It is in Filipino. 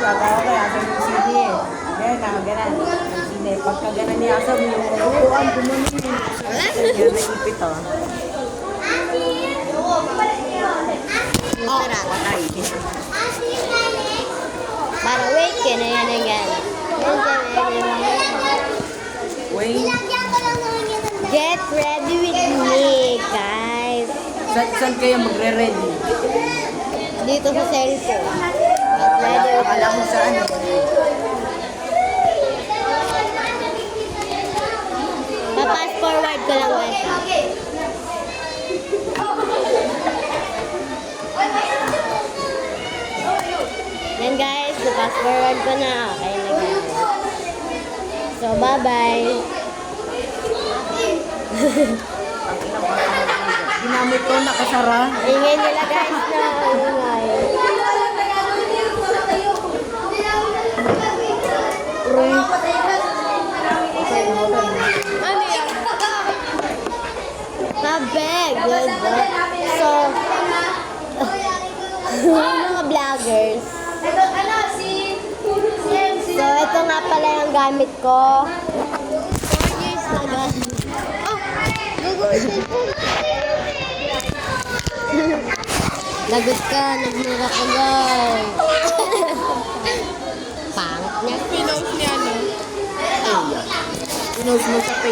Gagawa ka, asa yung CD eh. Yan, nakaganan. Hindi, pagka ganan ni Asa, yung upuan, bumuni. Yan, naipit oh. Oh, Patay. para wait ka na yan again. Wait, Get ready with me, guys. saan, saan kayo magre-ready? Dito sa cellphone. Akala, with akala ko saan eh. Papas forward ko lang guys. Yan guys, pass forward ko na. Okay na guys. So, bye-bye. Ginamit ko, nakasara. Ingay nila guys na ingay. Uy, Ano yan? Mabeg. Good. So, mga vloggers. So, ito nga pala yung gamit ko. 4 years na gamit. Oh, gagawin Lagot ka, nagmura ka guys. Pangit niya. pinost mo sa Facebook.